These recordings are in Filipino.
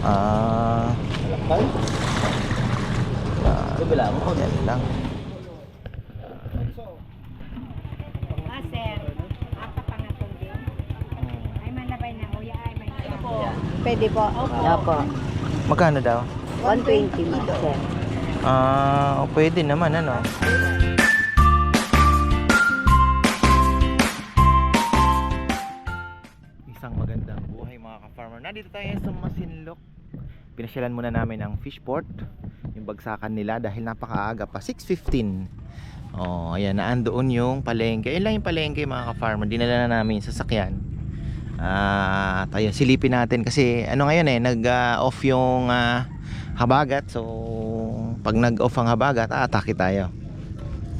Ah, Malakal. ah, Kabila mo. yan lang. Ah, sir. Apa pangatong din? Ay, manabay na uya. Ay, may Pwede po. Opo. Magkano daw? 120 ma, sir. Ah, pwede naman ano. Isang magandang buhay mga ka-farmer. Nandito tayo sa. Pinasyalan muna namin ang fishport. Yung bagsakan nila dahil napakaaga pa. 6.15. Oh, ayan. Naandoon yung palengke. Ayun lang yung palengke mga ka-farmer. Dinala na namin yung sasakyan. Ah, tayo silipin natin kasi ano ngayon eh nag-off yung ah, habagat. So, pag nag-off ang habagat, atake tayo.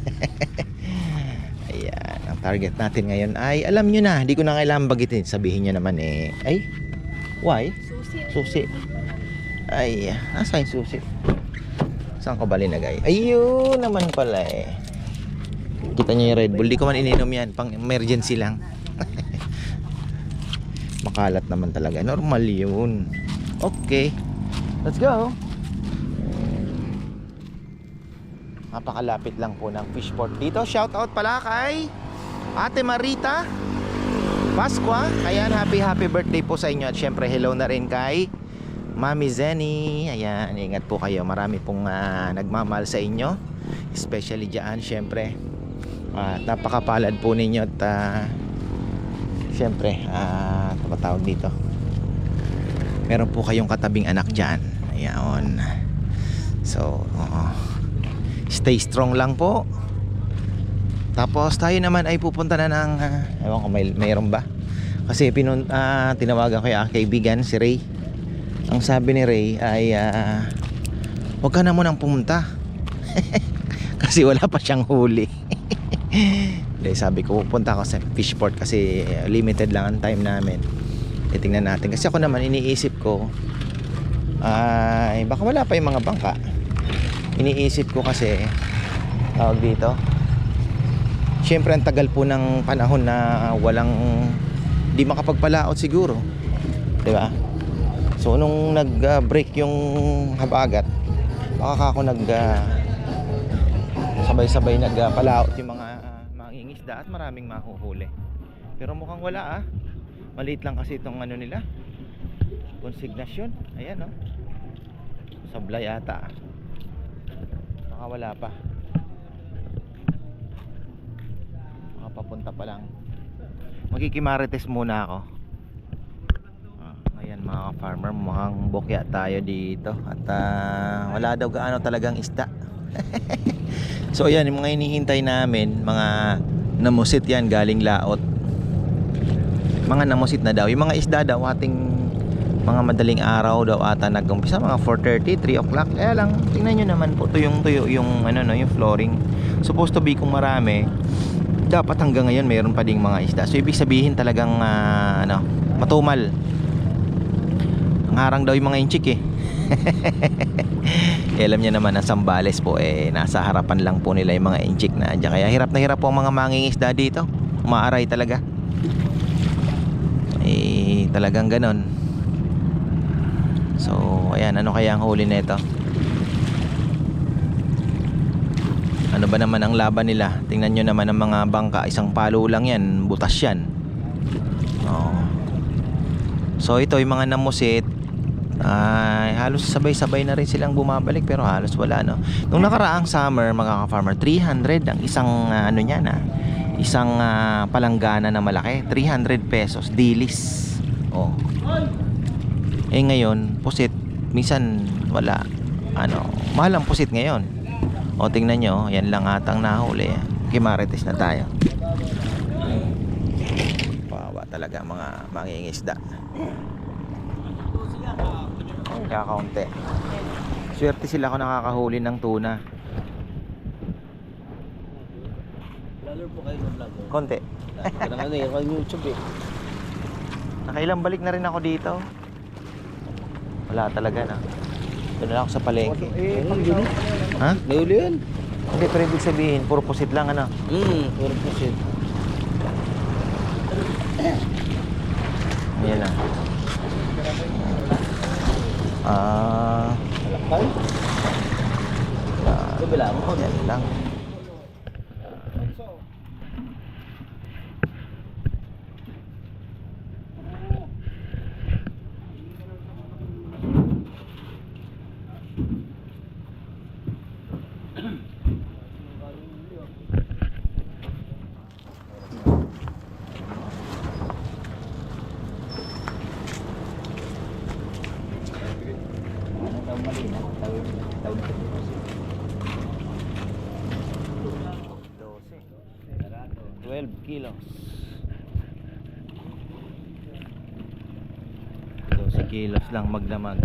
Ayan, ang target natin ngayon ay alam nyo na, hindi ko na kailangan bagitin. Sabihin nyo naman eh, ay, why? Susi. Susi. Ay, nasa yung susi? Saan ko ba linagay? Ayun naman pala eh. Kita nyo yung Red Bull. Di ko man ininom yan. Pang emergency lang. Makalat naman talaga. Normal yun. Okay. Let's go. Napakalapit lang po ng fishport dito. Shout out pala kay Ate Marita Pasqua. Ayan, happy happy birthday po sa inyo. At syempre hello na rin kay Mami Zenny. Ayan, ingat po kayo. Marami pong ah, nagmamahal sa inyo. Especially dyan, syempre. At napakapalad po ninyo at ah, syempre, ba tawag dito? Meron po kayong katabing anak dyan. Ayan. So, oo. Stay strong lang po. Tapos tayo naman ay pupunta na ng ah, ewan ko may mayroon ba? Kasi pinun ah, tinawagan ko yung kaibigan si Ray. Ang sabi ni Ray ay ah, huwag ka na munang pumunta. kasi wala pa siyang huli. Dahil sabi ko pupunta ako sa fishport kasi eh, limited lang ang time namin. Titingnan natin. Kasi ako naman iniisip ko ay baka wala pa yung mga bangka. Iniisip ko kasi tawag dito. Siyempre ang tagal po ng panahon na walang di makapagpalaot siguro. 'Di ba? So nung nag-break yung habagat, baka ako nag ah, sabay-sabay nagpalaot yung mga uh, mangingisda at maraming mahuhuli. Pero mukhang wala ah. Maliit lang kasi itong ano nila. Konsignasyon. Ayan oh. Sablay ata. ah. Baka wala pa. Baka papunta pa lang. Magkikimarites muna ako. Ayan mga farmer, mukhang bokya tayo dito at ah, wala daw gaano talagang isda. so ayan, yung mga hinihintay namin, mga namusit yan galing laot. Mga namusit na daw. Yung mga isda daw ating mga madaling araw daw ata nag-umpisa mga 4:30, 3 o'clock. Kaya lang tingnan nyo naman po tuyong tuyo yung ano no, yung flooring. Supposed to be kung marami, dapat hanggang ngayon mayroon pa ding mga isda. So ibig sabihin talagang ah, ano, matumal. Ang harang daw yung mga inchik eh. eh alam niya naman ang Sambales po eh nasa harapan lang po nila yung mga inchik na andyan. Kaya hirap na hirap po ang mga mangingisda dito. Umaaray talaga. Eh talagang ganon. So ayan ano kaya ang huli nito? Ano ba naman ang laban nila? Tingnan nyo naman ang mga bangka. Isang palo lang yan. Butas yan. Oo. So ito yung mga namusit. Ay, halos sabay-sabay na rin silang bumabalik pero halos wala no. Nung nakaraang summer mga ka-farmer, 300 ang isang ah, ano niya na. Isang ah, palanggana na malaki, 300 pesos dilis. Oh. Eh ngayon, pusit minsan wala. Ano, mahal ang pusit ngayon. O tingnan nyo, yan lang atang nahuli. Kimarites na tayo. Pawa talaga mga mangingisda. Kakaunti. Swerte sila kung nakakahuli ng tuna. Vlogger po kayo ng vlogger. Konti. Kailangan ano yun, yung YouTube eh. Nakailang balik na rin ako dito. Wala talaga na. Doon lang ako sa palengke. Eh, yun. Ha? May uli yun. Hindi, pero ibig sabihin, puro pusit lang ano. Hmm, puro po siya. Ayan na. Ah, Malakal. ah, Kabila mo. yan lang. Ano taong mali na? Taon, taon na. 12 kilos. 12 kilos lang magdamag.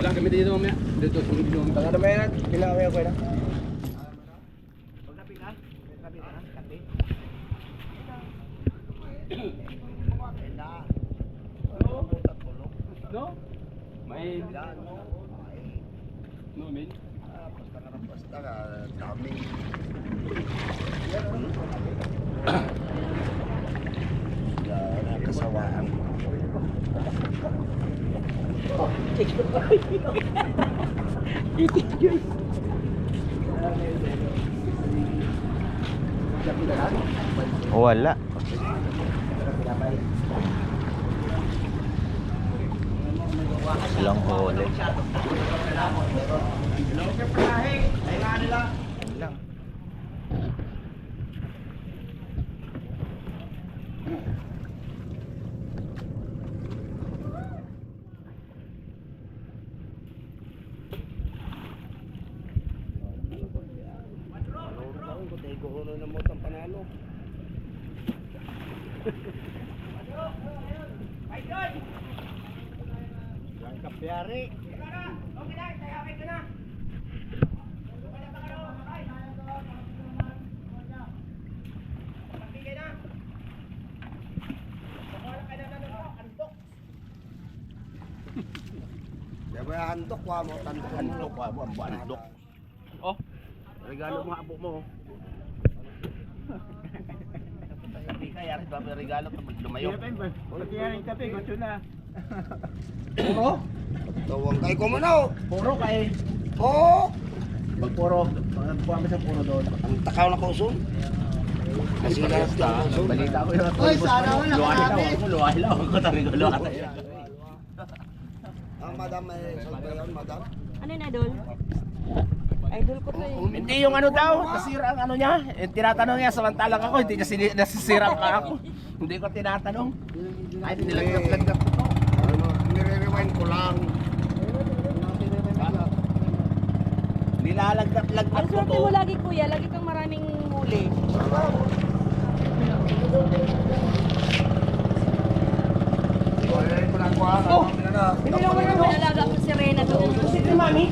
Wala kami dito mamaya. Dito sa dito. Tanga na ba yan? Kailangan kaya pwede. No? May No, min. Kasawaan. Wala. Silang huli. Yan lang. Diba handok wa mo tandok handok wa mo handok. Oh. Regalo mo abo mo. Kaya rin ba may regalo pag lumayo? Puro? Tawang kay ko man oh. Puro kay. Oh. Pag puro. Pag sa puro doon. Ang takaw na kusong. Nasila na sa. Balita ko yung Oy, sana wala ka lang ako. Luwahi lang ako. Tabi ko luwahi. Ang madam may salba yun, madam. Ano na, Dol? Idol ko to eh. Hindi yung ano daw, nasira ang ano niya. Eh, tinatanong niya samantalang ako, hindi niya sini- nasisira pa ako. hindi ko tinatanong. Ay, nilagdap-lagdap ko. Ano, nire-rewind ko lang. Nilalagdap-lagdap Ang ko swerte to. mo lagi, kuya. Lagi kang maraming huli. Wala ko lang ko ah. Oh. Hindi lang mo naman alaga mo si Rena doon. Sige, mami.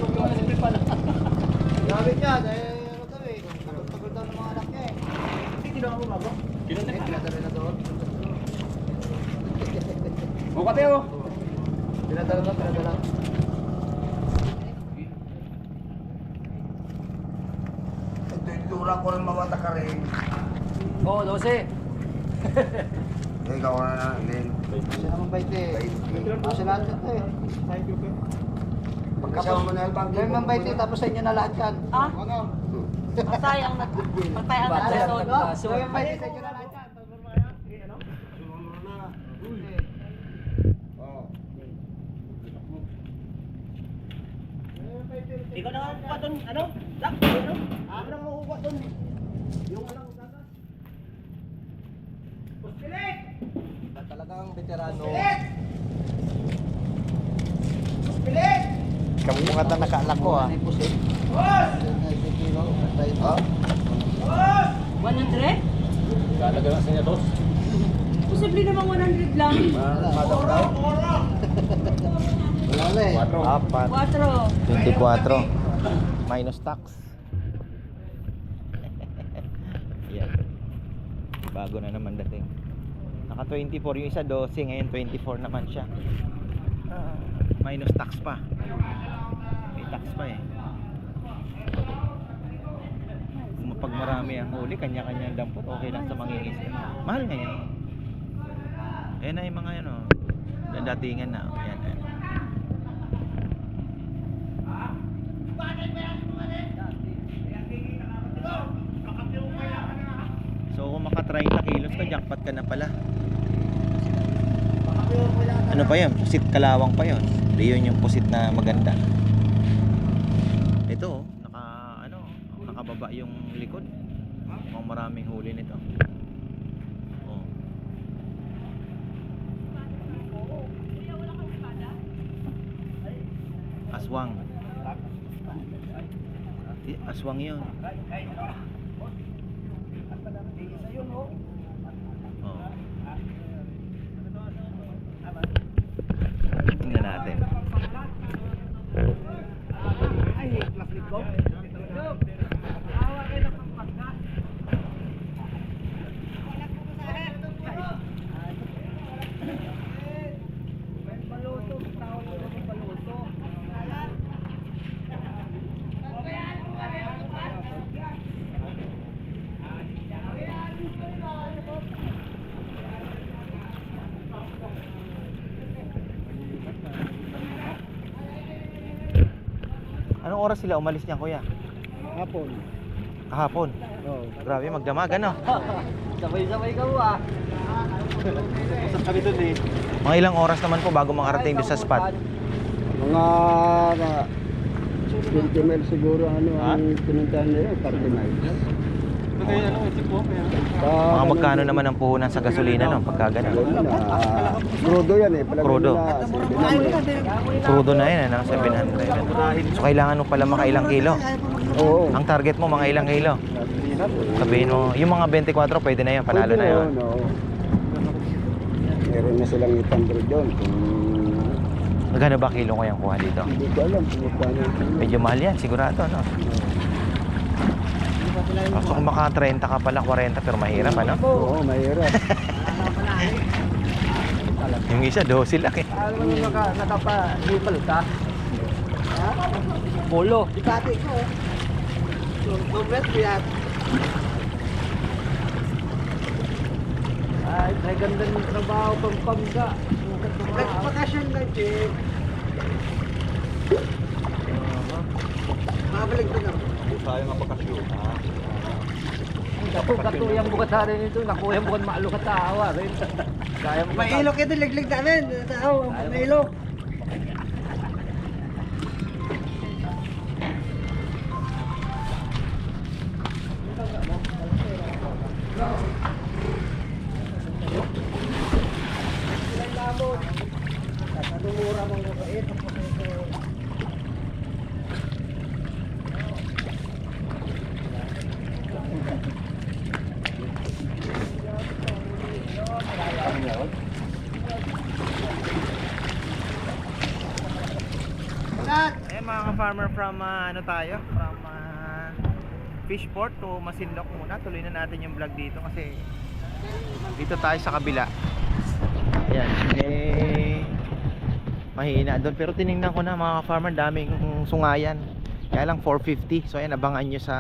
Gamit niya, dahil ano daw eh. Tagal daw ng mga anak niya eh. Hindi ginawa mo bago. Eh, pinadala na doon. O, kate oh. Pinadala na, pinadala. Ito yung dura ko rin mawata ka rin. Oo, 12. Eh, ikaw na na, Lin. Naman ba ito eh. Ito eh. Pagkasama mo na yung. Gawin man ba ito tapos sa inyo na lahat yan. Ah? Ano? Patay ang nag... Patay ang naglasod. Gawin ba ito sa inyo na lahat yan. Ikaw na nga kuha doon, ano? Lak, ano? Ako na makukuha doon. Yung ano, gagas. Puspilit! Talagang veterano. Na nakaalak ko ah. Ha? 100? Galaga lang sa inyo, tos. Posible Huli naman 100 lang. Wala na eh. Apat. 4. 24. Minus tax. Yan. Bago na naman dating. Naka 24 yung isa 12, ngayon 24 naman siya. Ah, minus tax pa. Tax pa eh. Pag marami ang huli, kanya-kanya ang dampot, okay lang sa mangingis. Mahal ngayon. Eh na yung mga ano, datingan na. Yan, yan. So kung maka 30 kilos ka, jackpot ka na pala. Ano pa yun? Pusit kalawang pa yun. Hindi yun yung pusit na maganda. Ito, oh, naka, ano, nakababa yung likod. Mukhang maraming huli nito. Oh. Aswang. Aswang yun. Oh. Tingnan natin. Anong oras sila umalis niya, kuya? Hapon. Kahapon. Oo. Grabe, magdamag, ano? Sabay-sabay ka ba? Usap kami doon eh. Mga ilang oras naman po bago makarating doon sa spot. Mga uh, 20 miles siguro ano ang pinuntahan nila, 30 miles. Ano, tipo Mga magkano naman ang puhunan sa gasolina, no? Pagka ganun. Crudo yan eh. Palagay Crudo. nila, Crudo na yun, ano? 700. So, kailangan mo pala makailang kilo. Oo. Ang target mo, mga ilang kilo. Sabihin mo, yung mga 24, pwede na yun, panalo na yun. Meron na silang 800 doon. Kung Magkano ba kilo ko yung kuha dito? hindi ko alam. Medyo mahal yan, sigurado, no? So, kung maka 30 ka pala, 40, pero mahirap, ano? Oo, mahirap. Yung isa, 12 lang eh. Alam mo naka, nakapa-ripal ka? Polo. Dikati ko. Doblet ko yan. Ay, may ganda ng trabaho pang pangga. Nagpakasyon na, Jake. Mabalik ko na. Tayo nga bakasyon, ha? Ako katuyang bukat sa rin ito, nakuyang bukat maalo ka tawa rin. Kaya mo May ilok ito, liglig namin. Tao, may ilok. From ah, ano tayo? From ah, Fishport to Masinloc muna. Tuloy na natin yung vlog dito kasi dito tayo sa kabila. Ayan, eh mahina doon pero tiningnan ko na mga ka-farmer daming sungayan. Kaya lang 450. So ayan abangan nyo sa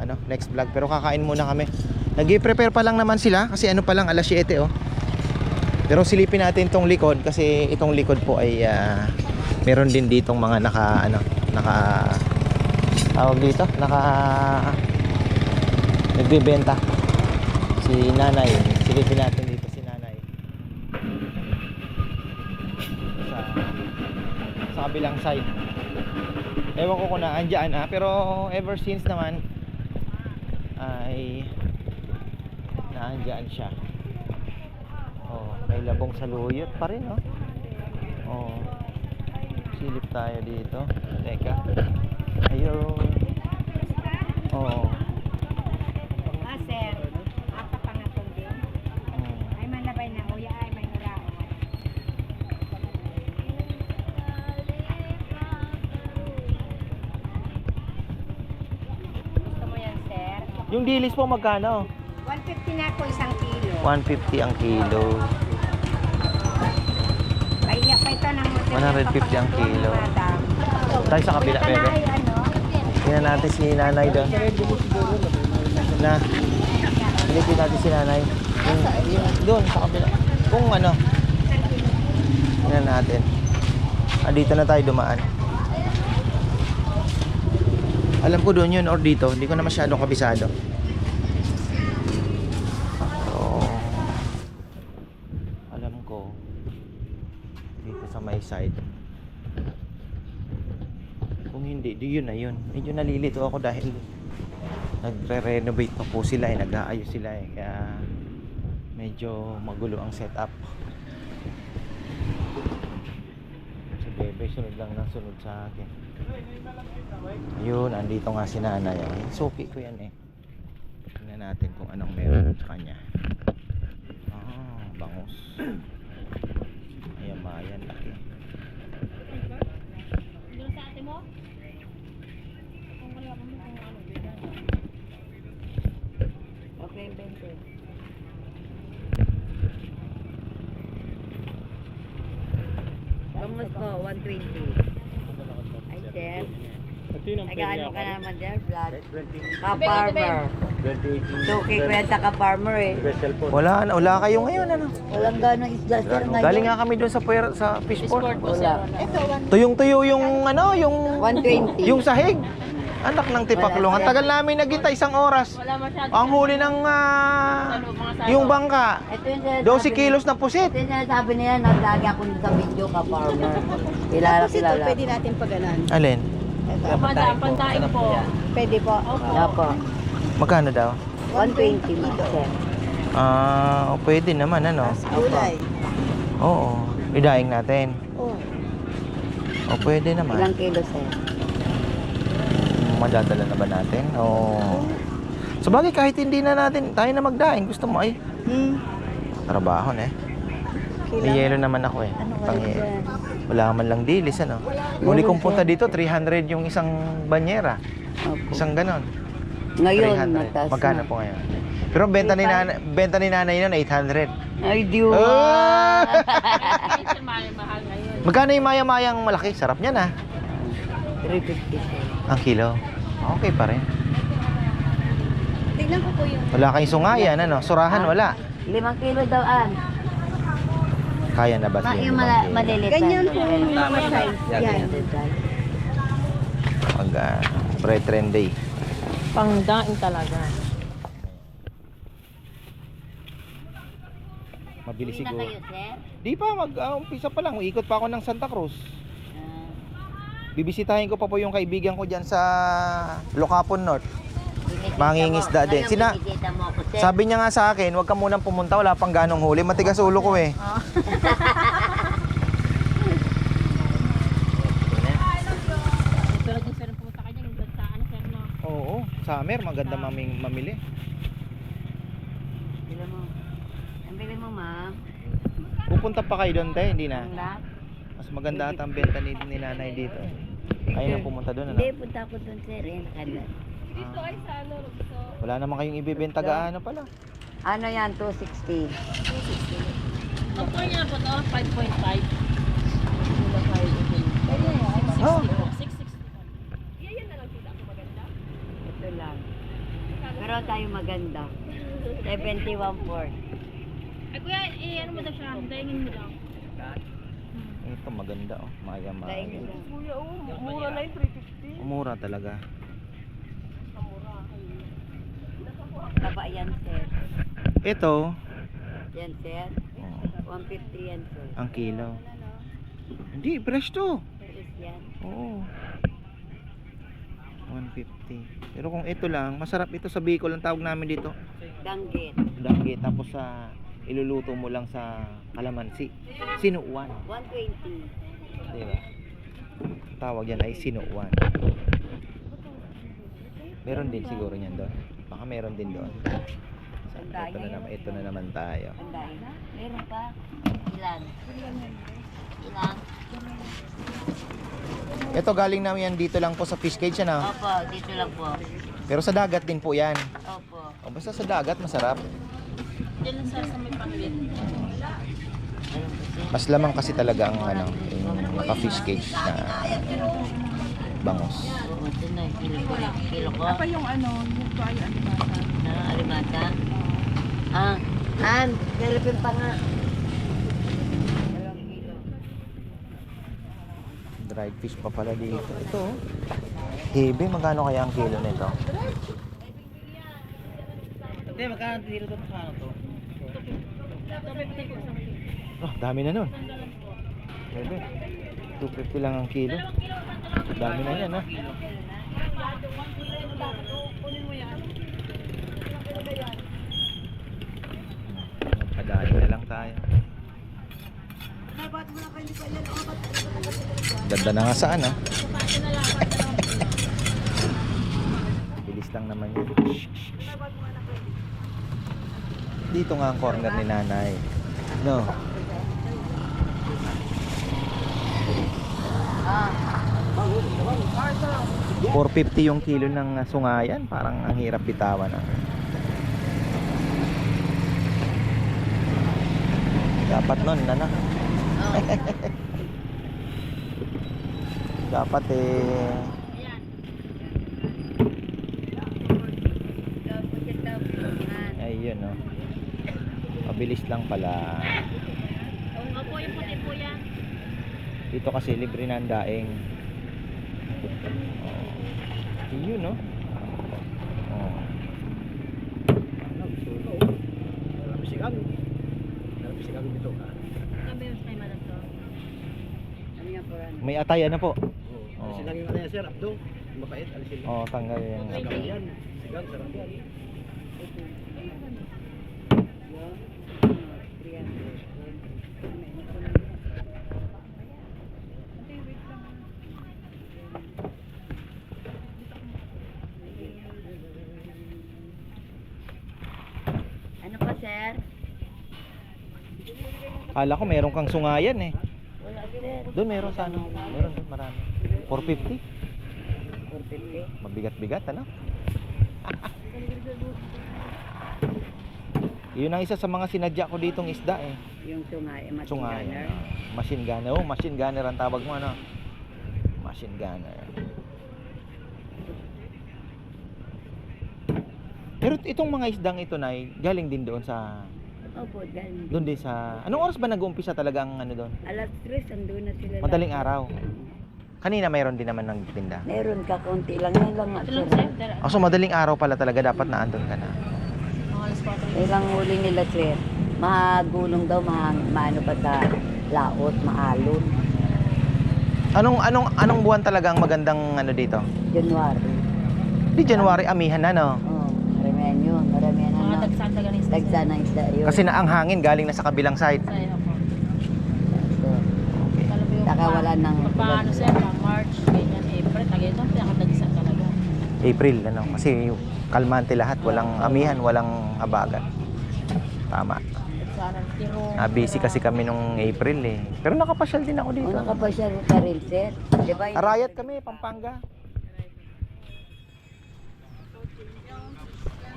ano next vlog pero kakain muna kami. Nag-prepare pa lang naman sila kasi ano pa lang alas 7 oh. Pero silipin natin tong likod kasi itong likod po ay ah, meron din ditong mga naka ano, naka tawag dito, naka nagbebenta. Si Nanay, silipin natin dito si Nanay. Sa sa kabilang side. Ewan ko kung naandyan ha, pero ever since naman ay naandyan siya. Oh, may labong saluyot pa rin, no? Oh silip tayo dito. Teka. Ayun. Oo. Ah, sir. Apa din. Hmm. Ay, manabay na. Uya, ay, may Yung dilis po magkano? 150 na po isang kilo. 150 ang kilo. 150 ang kilo. Tayo sa kabila, bebe. ano? Tingnan natin si nanay doon. Na. Silipin natin si nanay. Yung, yung, doon sa kabila. Kung ano. Tingnan natin. Ah, dito na tayo dumaan. Alam ko doon yun or dito. Hindi ko na masyadong kabisado. So, alam ko dito sa my side. Kung hindi, di yun na yun. Medyo nalilito ako dahil nagre-renovate pa po sila eh, nag-aayos sila eh. Kaya medyo magulo ang setup. Si Bebe, sunod lang ng sunod sa akin. Ayun, andito nga si nanay. oh. Suki ko yan eh. Tingnan natin kung anong meron sa kanya. Ah, bangus. Ayan, mayan, laki. Okay, 20. Bangus po, 120. Ay, sir. Nag-ano ka naman dyan, vlog? Ka-farmer. Suki ko yan sa ka-farmer eh. Wala, na- wala kayo ngayon ano. Walang ganong isda, sir, ngayon. Galing nga kami doon sa puwer, sa fishport. Wala. Tuyong-tuyo yung ano, yung 120. yung sahig. Anak ng tipaklong. Ang tagal namin nagita isang oras. Ang huli ng ah, yung bangka. Ito yung sinasabi 12 kilos na pusit. Ito yung sinasabi niya, naglagi ako sa video ka-farmer. Kilala, kilala. Pwede natin paganan. Alin? Ito. Pantain po. Pwede po. Opo. Magkano daw? 120 ma'am, sir. Ah, oh, pwede naman ano. Gulay. Oo. Idaing natin. Oh. O pwede naman. Ilang kilo, sir? Madadala na ba natin? Oo. Sa bagay kahit hindi na natin, tayo na magdaing. Gusto mo ay Hmm. trabaho na eh. May yelo naman ako eh. Ano Pang kayo dyan? Wala man lang dilis ano. Huli kong punta dito 300 yung isang banyera. Opo. Isang ganon. Ngayon, 300. mataas Magkano na. po ngayon? Pero benta ni nanay, benta ni nanay nun 800. Ay, diwa. Ah! Magkano yung maya-mayang malaki? Sarap niyan ah. 350, sir. Ang kilo. Okay pa rin. Tignan ko po yung... Wala kayong sungayan ano? Surahan Ah. wala. Limang kilo daw, an. Kaya na ba Ma siya? yung maliliit. Ganyan po yung mga size. Yan. Pag uh, pre-trend day. Pangdaing talaga. Mabilis Hindi na siguro. kayo, sir? Di pa, mag-umpisa pa lang. Ikot pa ako ng Santa Cruz. Ah, Bibisitahin ko pa po yung kaibigan ko dyan sa Locapon North. Mangingisda din. Sina-. Sabi niya nga sa akin, huwag ka munang pumunta, wala pang ganong huli. Matigas ulo ko eh. Oh. Oo, summer, maganda maming mamili. Bila mo. Ang bili mo, ma'am. Pupunta pa kayo doon, te, hindi na. Mas maganda ata ang benta ni, ni nanay dito. Ayaw na pumunta doon, ano? Hindi, punta ako doon, sir. Eh, nakalat. Ah. Wala naman kayong ibibenta gaano pala. Ano yan, 260. Ang po niya po to, 5.5. Oh. 660. Ito lang. Pero tayo maganda. 71 for. Ay kuya, eh ano mo daw siya? Dahingin mo lang. Ito maganda oh, maya maya. Daing lang. Kuya, oh, mura na yung 350. Umura talaga. Taba yan, sir. Ito, Yan, sir. oh, 150 yan, sir. ang kilo. Hindi, fresh to. Terus yan. Oo. 150. Pero kung ito lang, masarap ito sa Bicol. Ang tawag namin dito, Danggit. danggit. Tapos sa iluluto mo lang sa kalamansi. Sinuwan. 120. Di ba? Tawag yan ay sinuwan. Meron din siguro niyan doon. Baka meron din doon. Ito na naman, ito na naman tayo. Ang dahil. Meron pa. Ilan? Ilan? Ito galing namin yan dito lang po sa fish cage ano. Opo, dito lang po. Pero sa dagat din po yan. Opo. O, basta sa dagat masarap. Diyan lang sir sa may panglit. Mas lamang kasi talaga ang ano, yung naka-fish cage na bangos. Ito na. Kilo ko. Kilo ko. Apa yung ano, yung tuwayo ano ba? Na alimata. Ah, an, galapin pa nga. Dried fish pa pala dito. Ito. oh. Hebe, magkano kaya ang kilo nito? Hindi, magkano dito to? Magkano to? Oh, dami na nun. Hebe. 250 lang ang kilo. Dami na yan, ha? Magpadali na lang tayo. Ganda na nga saan, ha? Bilis lang naman yun. Dito nga ang corner ni nanay. No. Ah, 450 yung kilo ng uh, sungayan. Parang ang hirap bitawan. Ah. Dapat nun, oh. Dapat eh... Ayun, no? Mabilis lang pala. Dito kasi libre na ang daing. Oh. Yun, no? Oh. Sigang. Sigang dito. Sabi yung kay madam to. May atay, ano po? Oh. Silang yung ano yan, sir, Abdo. Mapait, alisin. Oh, tanggal yan. Sigang yan. Sigang, sarap yan. Ano pa, sir? Kala ko meron kang sungayan eh. Wala, sir. Doon meron sa ano? Meron doon marami. 450? 450. Mabigat-bigat, ano? Yun ang isa sa mga sinadya ko ditong isda eh. Yung sungay, machine Sungayan. gunner. ah. Machine gunner. Oh, machine gunner ang tawag mo ano? Machine gunner. Pero itong mga isdang ito na galing din doon sa Opo, galing. doon din sa Anong oras ba nag-uumpisa talaga ang ano doon? Alas 3, andun na sila. Madaling lahat. araw. Kanina mayroon din naman nagtinda. Meron ka, konti lang. Yan lang nga, Ito sir. lang sir. Dara. Oh, so madaling araw pala talaga dapat na andun ka na. Mga alas 4. Ilang huli nila, sir. Mahagulong daw, ma maano pa sa laot, maalon. Anong anong anong buwan talaga ang magandang ano dito? January. Di January amihan na no. Oh, maramihan yun. Maramihan Mga na. dagsan taga ng isda. Dagsa ng isda yun. Kasi na ang hangin galing na sa kabilang side. Sa iyo po. Wala nang- Paano sir, pang March, ganyan, April, tagay ito, pinakadagsan talaga. April ano kasi yung kalmante lahat, walang amihan, walang habagat. Tama. Ah, busy kasi kami nung April eh. Pero nakapasyal din ako dito. Pa siya ka rin, sir. Di ba? yung- Arayat kami, Pampanga.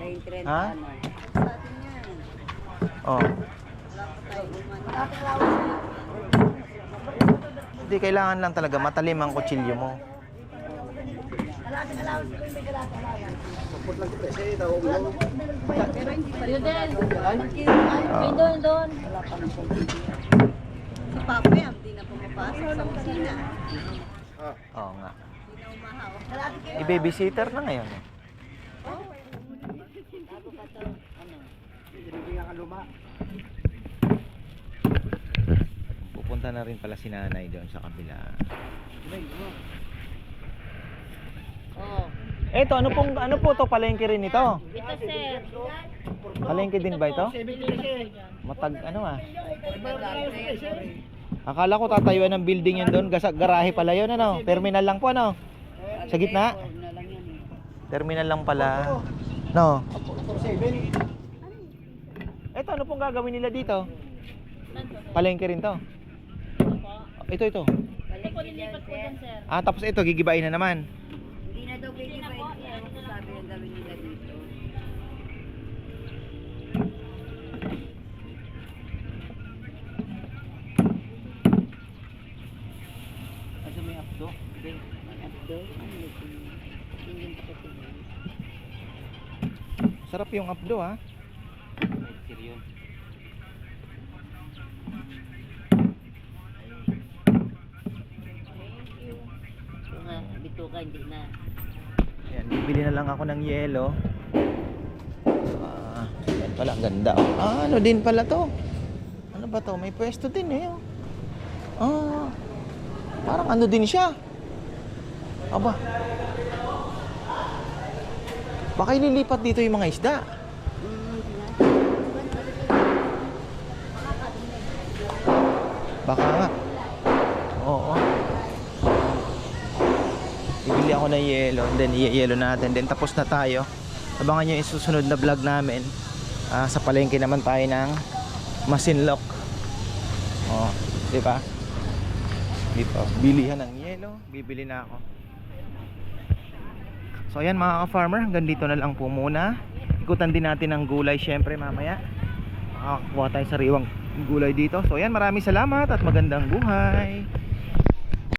Yung Ha? ano. Oh. Hindi, kailangan lang talaga matalim ang kutsilyo mo. Yun din. Oo. Yun doon, doon. Si Papa yan, di na pumapasok sa kusina. Oo nga. I-babysitter na ngayon eh. Pupunta na rin pala si nanay doon sa kabila. Oo. Eto, ano pong ano po to palengke rin ito? Ito sir. Palengke din ba ito? Matag ano ah. Akala ko tatayuan ng building yun doon, gasa garahe pala yun ano. Terminal lang po ano. Sa gitna. Terminal lang pala. No. Ito, ano pong gagawin nila dito? Po? Palengke rin to. Ito po. Ito, ito. Po, lilipat po dyan, sir. Ah, tapos ito, gigibain na naman. Hindi na daw ito. Ewan ko sabi ng gawin nila dito. Kasi may updo. Abdo? Ano Sarap yung updo, ha? Yun. Ito nga, bituka hindi na. Ayan, bibili na lang ako ng yelo. Ah, yan pala, ang ganda. oh. Ah, ano din pala to? Ano ba to? May pwesto din eh. oh. Ah, parang ano din siya. Aba. Baka ililipat dito yung mga isda. Baka nga. Oo. Bibili ako ng yelo, then i-yelo natin, then tapos na tayo. Abangan nyo yung susunod na vlog namin. Ah, sa palengke naman tayo ng Masinloc. Oh, di ba? Di? Bilihan ng yelo, bibili na ako. So ayan mga ka-farmer, hanggang dito na lang po muna. Ikutan din natin ang gulay syempre mamaya. Makakakuha tayo sa riwang gulay dito. So ayan, maraming salamat at magandang buhay.